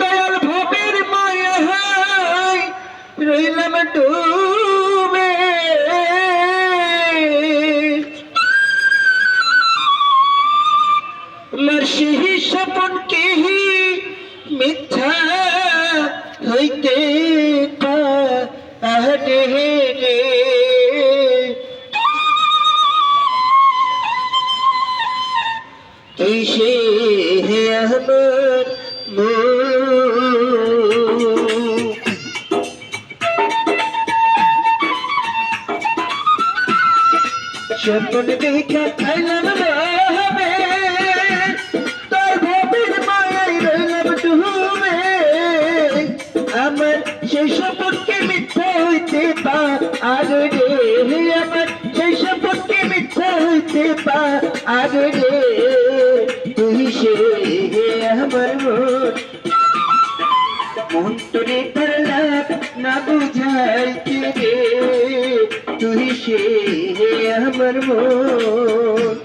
দয়াল ভবের মায়া হায় রইলাম ডুবে। মার্শিহি স্বপন কেহি মিথ্যা হইতে পারে রে। কিসে হে আমার স্বপ্ন দেখা খাইলাম হবে তোর ভবির মায়াই রইলাম ডুবে। আমার সেই স্বপ্নকে মিথ্যা হইতে পা আর রে। আমার সেই স্বপ্নকে মিথ্যা হইতে পা আর রে। তুই সে আমার মন। মন না বুঝাইতে রে। তুই সে আমার মন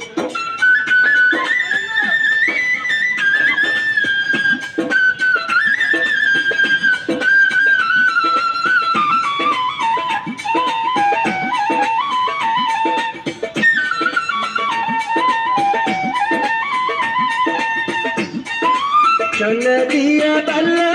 সোনা দিয়া পাল্লামি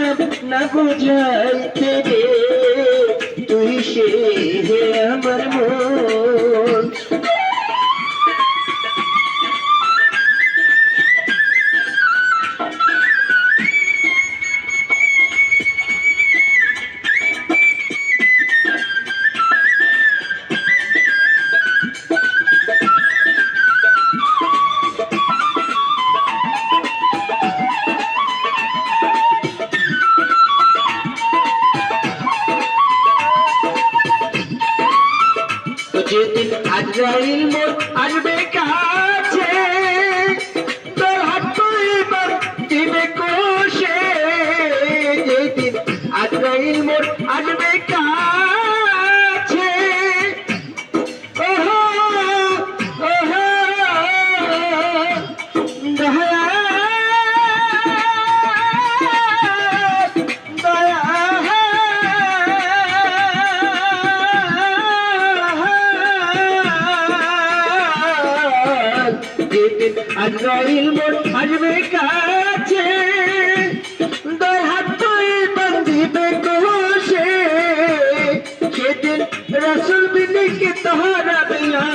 না বুঝাইতে রে? তুই সে আমার মন। মোর আসবে কাছে ওহো ওহো দয়া যেদিন আজরাইল মোর আসবে কাছে। তাহারা বিহা,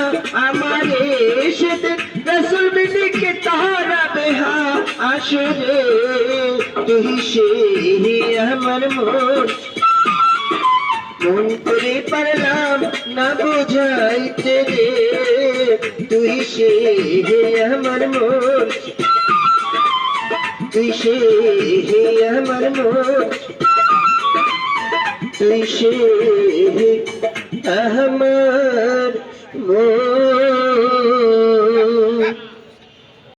আমারে সেদিন রসুল বিনিকে তাহারা বিহা, আসরে তুই সে আমার মন। মন করে পারলাম না বুঝাইতে রে, তুই সে হে আমার মন। তুই সে হে আমার মন। নিষেধ আমার মন।